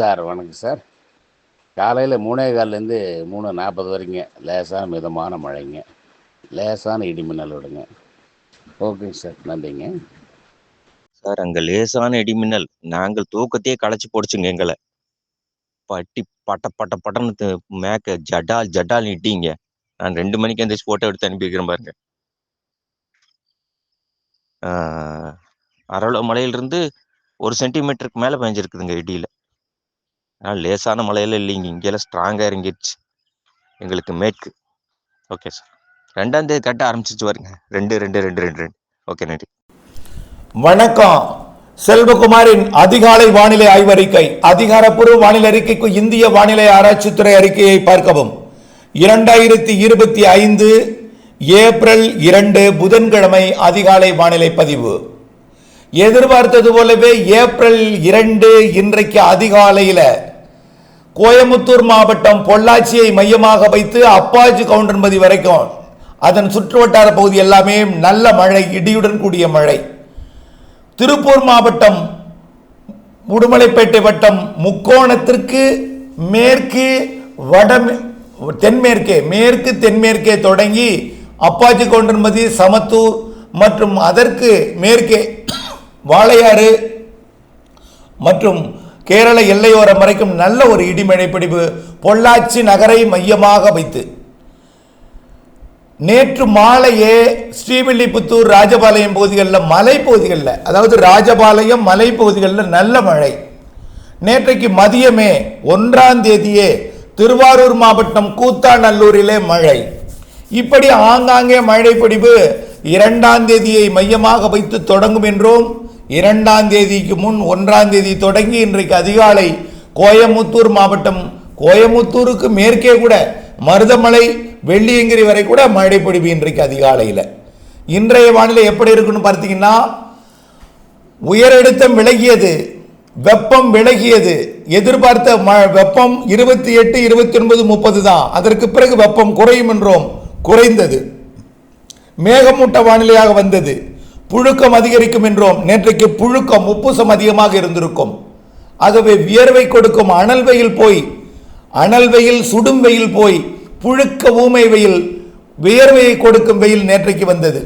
Sir வணக்கம் sir. காலையில் மூணே கால்லேருந்து மூணு நாற்பது வரைங்க. லேசான மிதமான மழைங்க. லேசான இடிமின்னல் விடுங்க ஓகேங்க சார் நன்றிங்க. சார் அங்கே லேசான இடிமின்னல் நாங்கள் தூக்கத்தையே களைச்சி போடுச்சுங்க எங்களை. பட்டி பட்ட பட்ட பட்டன்னு மேக்க ஜடால் ஜடால் இட்டிங்க நான் ரெண்டு மணிக்கு எந்திரிச்சு ஃபோட்டோ எடுத்து அனுப்பி வைக்கிறேன் பாருங்க ஆஹ், அரள மலையிலிருந்து ஒரு சென்டிமீட்டருக்கு மேலே பெஞ்சிருக்குதுங்க இடியில். ஆனால் லேசான மலையில இல்லைங்க. இங்கெல்லாம் ஸ்ட்ராங்காக இறங்கிடுச்சு. எங்களுக்கு மேற்கு. ஓகே சார் ரெண்டாம் தேதி கட்ட ஆரம்பிச்சிச்சு வருங்க ரெண்டு ரெண்டு ரெண்டு ரெண்டு ரெண்டு. ஓகே நன்றி. வணக்கம். செல்வகுமாரின் அதிகாலை வானிலை ஆய்வறிக்கை. அதிகாரப்பூர்வ வானிலை அறிக்கைக்கு இந்திய வானிலை ஆராய்ச்சித்துறை அறிக்கையை பார்க்கவும். இரண்டாயிரத்தி இருபத்தி ஐந்து ஏப்ரல் இரண்டு புதன்கிழமை அதிகாலை வானிலை பதிவு. எதிர்பார்த்தது போலவே ஏப்ரல் இரண்டு இன்றைக்கு அதிகாலையில் கோயமுத்தூர் மாவட்டம் பொள்ளாச்சியை மையமாக வைத்து அப்பாச்சி கவுண்டன்பதி வரைக்கும். அதன் சுற்றுவட்டார பகுதி எல்லாமே நல்ல மழை இடியுடன் கூடிய மழை. திருப்பூர் மாவட்டம் உடுமலைப்பேட்டை வட்டம் முக்கோணத்திற்கு மேற்கு வட தென்மேற்கே மேற்கு தென்மேற்கே தொடங்கி அப்பாச்சி கவுண்டன்பதி சமத்தூர் மற்றும் அதற்கு மேற்கே வாளையாறு மற்றும் கேரள எல்லையோரம் வரைக்கும் நல்ல ஒரு இடிமழை பிடிப்பு பொள்ளாச்சி நகரை மையமாக வைத்து. நேற்று மாலையே ஸ்ரீவில்லிபுத்தூர் ராஜபாளையம் பகுதிகளில் மலை பகுதிகளில் அதாவது ராஜபாளையம் மலை பகுதிகளில் நல்ல மழை. நேற்றைக்கு மதியமே ஒன்றாம் தேதியே திருவாரூர் மாவட்டம் கூத்தாநல்லூரிலே மழை. இப்படி ஆங்காங்கே மழை பிடிப்பு இரண்டாம் தேதியை மையமாக வைத்து தொடங்கும் என்றும் இரண்டாம் தேதிக்கு முன் ஒன்றாம் தேதி தொடங்கி இன்றைக்கு அதிகாலை கோயமுத்தூர் மாவட்டம் கோயமுத்தூருக்கு மேற்கே கூட மருதமலை வெள்ளியங்கிரி வரை கூட மழை பிடிப்பு இன்றைக்கு அதிகாலையில். இன்றைய வானிலை எப்படி இருக்குன்னு பார்த்தீங்கன்னா உயரழுத்தம் விலகியது வெப்பம் விலகியது. எதிர்பார்த்த ம- வெப்பம் இருபத்தி எட்டு இருபத்தி ஒன்பது முப்பது தான். அதற்கு பிறகு வெப்பம் குறையும் என்றோம் குறைந்தது. மேகமூட்ட வானிலையாக வந்தது. புழுக்கம் அதிகரிக்கும் என்றோம் நேற்றைக்கு புழுக்கம் உப்புசம் அதிகமாக இருந்திருக்கும். ஆகவே வியர்வை கொடுக்கும் அனல் வெயில் போய் அனல் வெயில் சுடும் வெயில் போய் புழுக்க ஊமை வெயில் வியர்வையை கொடுக்கும் வெயில் நேற்றைக்கு வந்தது.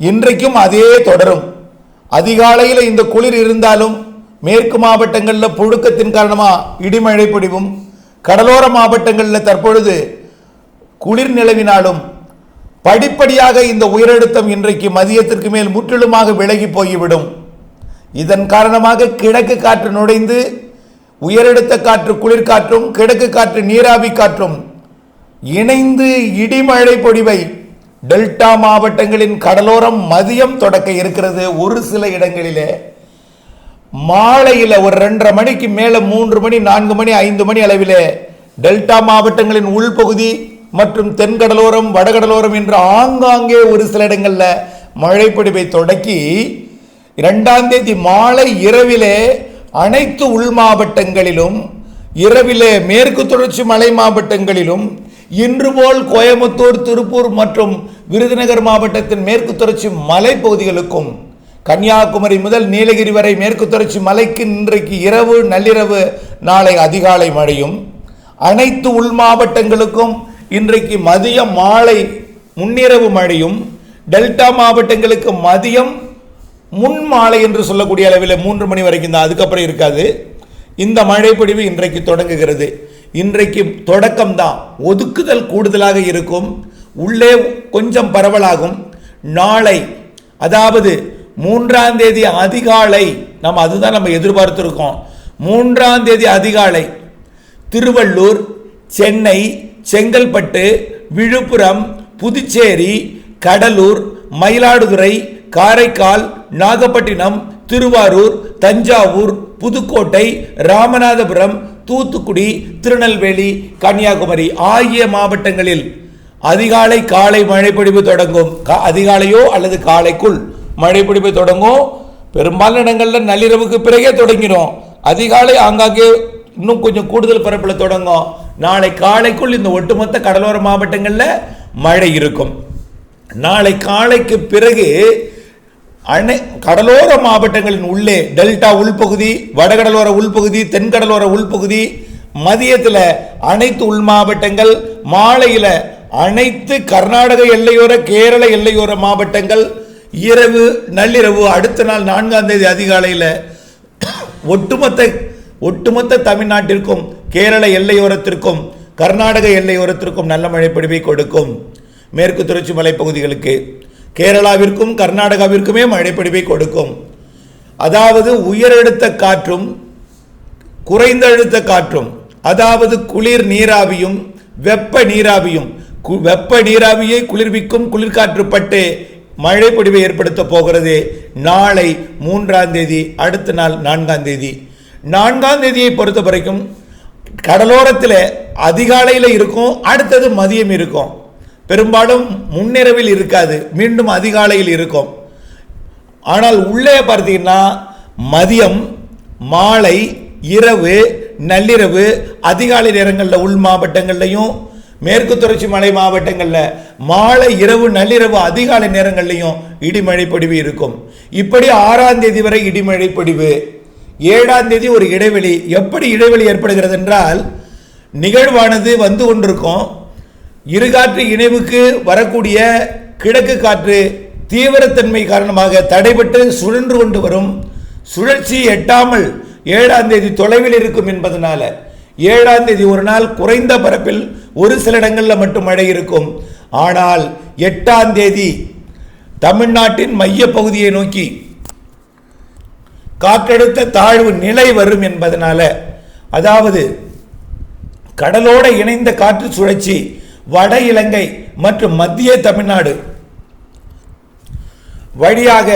இன்றைக்கும் அதே தொடரும். அதிகாலையில் இந்த குளிர் இருந்தாலும் மேற்கு மாவட்டங்களில் புழுக்கத்தின் காரணமாக இடிமழை பொடிவும் கடலோர மாவட்டங்களில் தற்பொழுது குளிர் நிலவினாலும் படிப்படியாக இந்த உயரழுத்தம் இன்றைக்கு மதியத்திற்கு மேல் முற்றிலுமாக விலகி போய்விடும். இதன் காரணமாக கிழக்கு காற்று நுழைந்து உயரழுத்த காற்று குளிர்காற்றும் கிழக்கு காற்று நீராவி காற்றும் இணைந்து இடிமழை பொழிவை டெல்டா மாவட்டங்களின் கடலோரம் மதியம் தொடக்க இருக்கிறது. ஒரு சில இடங்களிலே மாலையில் ஒரு ரெண்டரை மணிக்கு மேலே மூன்று மணி நான்கு மணி ஐந்து மணி அளவிலே டெல்டா மாவட்டங்களின் உள்பகுதி மற்றும் தென்கடலோரம் வடகடலோரம் என்று ஆங்காங்கே ஒரு சில இடங்களில் மழைப்பொடிவை தொடக்கி இரண்டாம் தேதி மாலை இரவிலே அனைத்து உள் மாவட்டங்களிலும் இரவிலே மேற்கு தொடர்ச்சி மலை மாவட்டங்களிலும் இன்று போல் கோயம்புத்தூர் திருப்பூர் மற்றும் விருதுநகர் மாவட்டத்தின் மேற்கு தொடர்ச்சி மலைப்பகுதிகளுக்கும் கன்னியாகுமரி முதல் நீலகிரி வரை மேற்கு தொடர்ச்சி மலைக்கு இன்றைக்கு இரவு நள்ளிரவு நாளை அதிகாலை மழையும் அனைத்து உள் மாவட்டங்களுக்கும் இன்றைக்கு மதியம் மாலை முன்னிரவு மழையும் டெல்டா மாவட்டங்களுக்கு மதியம் முன் மாலை என்று சொல்லக்கூடிய அளவில் மூன்று மணி வரைக்கும் தான். அதுக்கப்புறம் இருக்காது. இந்த மழைப்பொழிவு இன்றைக்கு தொடங்குகிறது. இன்றைக்கு தொடக்கம் தான். ஒதுக்குதல் கூடுதலாக இருக்கும். உள்ளே கொஞ்சம் பரவலாகும். நாளை அதாவது மூன்றாம் தேதி அதிகாலை நம்ம அதுதான் நம்ம எதிர்பார்த்துருக்கோம். மூன்றாம் தேதி அதிகாலை திருவள்ளூர் சென்னை செங்கல்பட்டு விழுப்புரம் புதுச்சேரி கடலூர் மயிலாடுதுறை காரைக்கால் நாகப்பட்டினம் திருவாரூர் தஞ்சாவூர் புதுக்கோட்டை ராமநாதபுரம் தூத்துக்குடி திருநெல்வேலி கன்னியாகுமரி ஆகிய மாவட்டங்களில் அதிகாலை காலை மழைப்பொழிவு தொடங்கும். கா- அதிகாலையோ அல்லது காலைக்குள் மழைப்பொழிவு தொடங்கும் பெரும்பாலான இடங்களில் நள்ளிரவுக்கு பிறகே தொடங்கிடும் அதிகாலை ஆங்காங்கே இன்னும் கொஞ்சம் கூடுதல் பரப்பில் தொடங்கும். நாளை காலைக்குள் இந்த ஒட்டுமொத்த கடலோர மாவட்டங்களில் மழை இருக்கும். நாளை காலைக்கு பிறகு அணை கடலோர மாவட்டங்களின் உள்ளே டெல்டா உள்பகுதி வடகடலோர உள்பகுதி தென்கடலோர உள்பகுதி மதியத்தில் அனைத்து உள் மாவட்டங்கள் மாலையில் அனைத்து கர்நாடக எல்லையோர கேரள எல்லையோர மாவட்டங்கள் இரவு நள்ளிரவு அடுத்த நாள் நான்காம் தேதி அதிகாலையில் ஒட்டுமொத்த ஒட்டுமொத்த தமிழ்நாட்டிற்கும் கேரள எல்லையோரத்திற்கும் கர்நாடக எல்லையோரத்திற்கும் நல்ல மழை பொழிவை கொடுக்கும். மேற்கு தொடர்ச்சி மலைப்பகுதிகளுக்கு கேரளாவிற்கும் கர்நாடகாவிற்குமே மழை பொழிவை கொடுக்கும். அதாவது உயரழுத்த காற்றும் குறைந்த அழுத்த காற்றும் அதாவது குளிர் நீராவியும் வெப்ப நீராவியும் கு- வெப்ப நீராவியை குளிர்விக்கும் குளிர்காற்று பட்டு மழை பொழிவை ஏற்படுத்த போகிறது. நாளை மூன்றாம் தேதி அடுத்த நாள் நான்காம் தேதி. நான்காம் தேதியை பொறுத்த வரைக்கும் கடலோரத்தில் அதிகாலையில் இருக்கும் அடுத்தது மதியம் இருக்கும். பெரும்பாலும் முன்னிரவில் இருக்காது மீண்டும் அதிகாலையில் இருக்கும். ஆனால் உள்ளே பார்த்தீங்கன்னா மதியம் மாலை இரவு நள்ளிரவு அதிகாலை நேரங்களில் உள் மாவட்டங்கள்லையும் மேற்கு தொடர்ச்சி மலை மாவட்டங்களில் மாலை இரவு நள்ளிரவு அதிகாலை நேரங்கள்லையும் இடிமழை பொடிவு இருக்கும். இப்படி ஆறாம் தேதி வரை இடிமழை பொடிவு. ஏழாம் தேதி ஒரு இடைவெளி. எப்படி இடைவெளி ஏற்படுகிறது என்றால் நிகழ்வானது வந்து கொண்டிருக்கும். இருகாற்று இணைவுக்கு வரக்கூடிய கிழக்கு காற்று தீவிரத்தன்மை காரணமாக தடைபட்டு சுழன்று கொண்டு வரும். சுழற்சி எட்டாமல் ஏழாம் தேதி தொலைவில் இருக்கும் என்பதனால ஏழாம் தேதி ஒரு நாள் குறைந்த பரப்பில் ஒரு சில இடங்களில் மட்டும் மழை இருக்கும். ஆனால் எட்டாம் தேதி தமிழ்நாட்டின் மைய பகுதியை நோக்கி காற்றழுத்த தாழ்வு நிலை வரும் என்பதனால அதாவது கடலோட இணைந்த காற்று சுழற்சி வட இலங்கை மற்றும் மத்திய தமிழ்நாடு வழியாக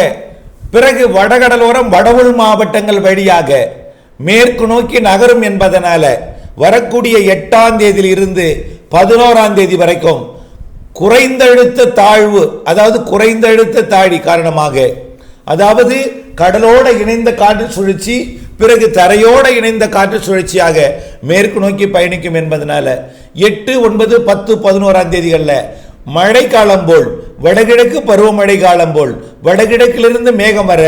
பிறகு வடகடலோரம் வடவுள் மாவட்டங்கள் வழியாக மேற்கு நோக்கி நகரும் என்பதனால வரக்கூடிய எட்டாம் தேதியிலிருந்து பதினோராம் தேதி வரைக்கும் குறைந்தழுத்த தாழ்வு அதாவது குறைந்தழுத்த தாழி காரணமாக அதாவது கடலோட இணைந்த காற்று சுழற்சி பிறகு தரையோடு இணைந்த காற்று சுழற்சியாக மேற்கு நோக்கி பயணிக்கும் என்பதனால எட்டு ஒன்பது பத்து பதினோராம் தேதிகளில் மழை காலம் போல் வடகிழக்கு பருவமழை காலம் போல் வடகிழக்கிலிருந்து மேகம் வர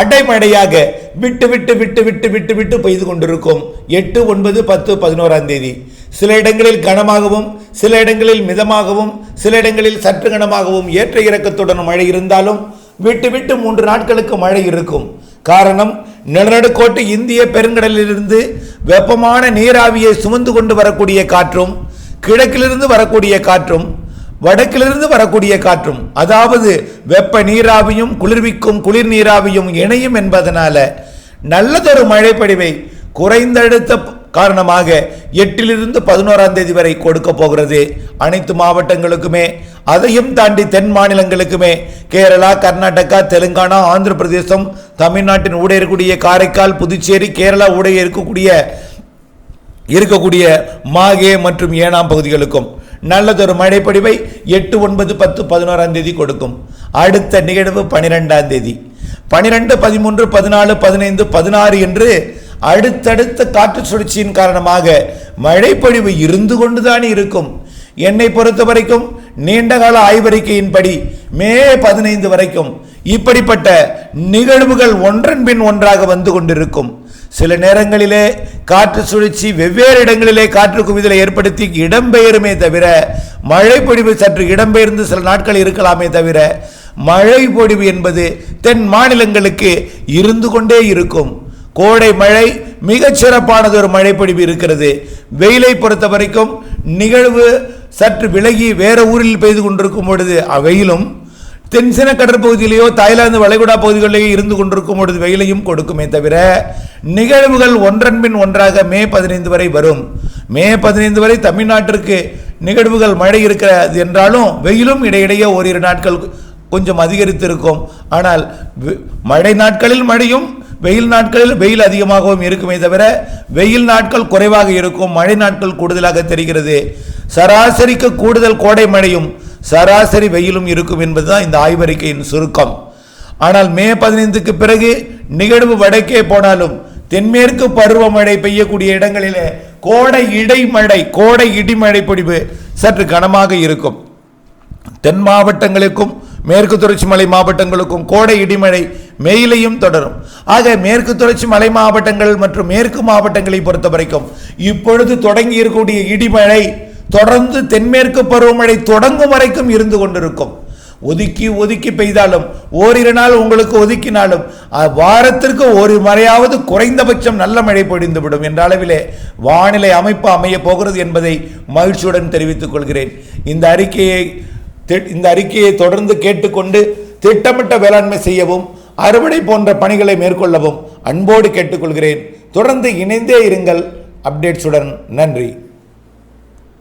அடைமழையாக விட்டு விட்டு விட்டு விட்டு விட்டு விட்டு பெய்து கொண்டிருக்கும் எட்டு ஒன்பது பத்து பதினோராம் தேதி. சில இடங்களில் கனமாகவும் சில இடங்களில் மிதமாகவும் சில இடங்களில் சற்று கனமாகவும் ஏற்ற இறக்கத்துடன் மழை இருந்தாலும் விட்டு விட்டு மூன்று நாட்களுக்கு மழை இருக்கும். காரணம் நிலநடுக்கோட்டு இந்திய பெருங்கடலிலிருந்து வெப்பமான நீராவியை சுமந்து கொண்டு வரக்கூடிய காற்றும் கிழக்கிலிருந்து வரக்கூடிய காற்றும் வடக்கிலிருந்து வரக்கூடிய காற்றும் அதாவது வெப்ப நீராவியும் குளிர்விக்கும் குளிர் நீராவியும் இணையும் என்பதனால நல்லதொரு மழைப்பொழிவை குறைந்தழுத்த காரணமாக எட்டிலிருந்து பதினோராம் தேதி வரை கொடுக்க போகிறது. அனைத்து மாவட்டங்களுக்குமே அதையும் தாண்டி தென் மாநிலங்களுக்குமே கேரளா கர்நாடகா தெலுங்கானா ஆந்திர பிரதேசம் தமிழ்நாட்டின் ஊடே இருக்கக்கூடிய காரைக்கால் புதுச்சேரி கேரளா ஊடே இருக்கக்கூடிய இருக்கக்கூடிய மாகே மற்றும் ஏனாம் பகுதிகளுக்கும். நல்லதொரு மழைப்பொழிவை எட்டு ஒன்பது பத்து பதினோராம் தேதி கொடுக்கும். அடுத்த நிகழ்வு பனிரெண்டாம் தேதி. பனிரெண்டு பதிமூன்று பதினாலு பதினைந்து பதினாறு என்று அடுத்தடுத்த காற்று சுழற்சியின் காரணமாக மழைப்பொழிவு இருந்து கொண்டுதான் இருக்கும். என்னை பொறுத்த வரைக்கும் நீண்டகால ஆய்வறிக்கையின்படி மே பதினைந்து வரைக்கும் இப்படிப்பட்ட நிகழ்வுகள் ஒன்றன் பின் ஒன்றாக வந்து கொண்டிருக்கும். சில நேரங்களிலே காற்று சுழற்சி வெவ்வேறு இடங்களிலே காற்று குவிதலை ஏற்படுத்தி இடம்பெயருமே தவிர மழை பொழிவு சற்று இடம்பெயர்ந்து சில நாட்கள் இருக்கலாமே தவிர மழை பொழிவு என்பது தென் மாநிலங்களுக்கு இருந்து கொண்டே இருக்கும். கோடை மழை மிகச் சிறப்பானது ஒரு மழைப்பொழிவு இருக்கிறது. வெயிலை பொறுத்த வரைக்கும் நிகழ்வு சற்று விலகி வேற ஊரில் பெய்து கொண்டிருக்கும் பொழுது அவ்வெயிலும் தென்சின கடற்பகுதியிலேயோ தாய்லாந்து வளைகுடா பகுதிகளிலேயோ இருந்து கொண்டிருக்கும் பொழுது வெயிலையும் கொடுக்குமே தவிர நிகழ்வுகள் ஒன்றன் பின் ஒன்றாக மே பதினைந்து வரை வரும். மே பதினைந்து வரை தமிழ்நாட்டிற்கு நிகழ்வுகள் மழை இருக்கிறது என்றாலும் வெயிலும் இடையிடையே ஓரிரு நாட்கள் கொஞ்சம் அதிகரித்திருக்கும். ஆனால் மழை நாட்களில் மழையும் வெயில் நாட்களில் வெயில் அதிகமாகவும் இருக்குமே தவிர வெயில் நாட்கள் குறைவாக இருக்கும் மழை நாட்கள் கூடுதலாக தெரிகிறது. சராசரிக்கு கூடுதல் கோடை மழையும் சராசரி வெயிலும் இருக்கும் என்பதுதான் இந்த ஆய்வறிக்கையின் சுருக்கம். ஆனால் மே பதினைந்துக்கு பிறகு நிகழ்வு வடக்கே போனாலும் தென்மேற்கு பருவமழை பெய்யக்கூடிய இடங்களிலே கோடை இடைமழை கோடை இடிமழை பொழிவு சற்று கனமாக இருக்கும். தென் மாவட்டங்களுக்கும் மேற்கு தொடர்ச்சி மலை மாவட்டங்களுக்கும் கோடை இடிமழை மேயிலையும் தொடரும். ஆக மேற்கு தொடர்ச்சி மலை மாவட்டங்கள் மற்றும் மேற்கு மாவட்டங்களை பொறுத்த வரைக்கும் இப்பொழுது தொடங்கி இருக்கக்கூடிய இடிமழை தொடர்ந்து தென்மேற்கு பருவமழை தொடங்கும் வரைக்கும் இருந்து கொண்டிருக்கும். ஒதுக்கி ஒதுக்கி பெய்தாலும் ஓரிரு நாள் உங்களுக்கு ஒதுக்கினாலும் வாரத்திற்கு ஒரு மழையாவது குறைந்தபட்சம் நல்ல மழை பொழிந்துவிடும் என்ற அளவிலே வானிலை அமைப்பு அமையப் போகிறது என்பதை மகிழ்ச்சியுடன் தெரிவித்துக் கொள்கிறேன். இந்த அறிக்கையை இந்த அறிக்கையை தொடர்ந்து கேட்டுக்கொண்டு திட்டமிட்ட வேளாண்மை செய்யவும் அறுவடை போன்ற பணிகளை மேற்கொள்ளவும் அன்போடு கேட்டுக்கொள்கிறேன். தொடர்ந்து இணைந்தே இருங்கள். அப்டேட்ஸுடன் நன்றி.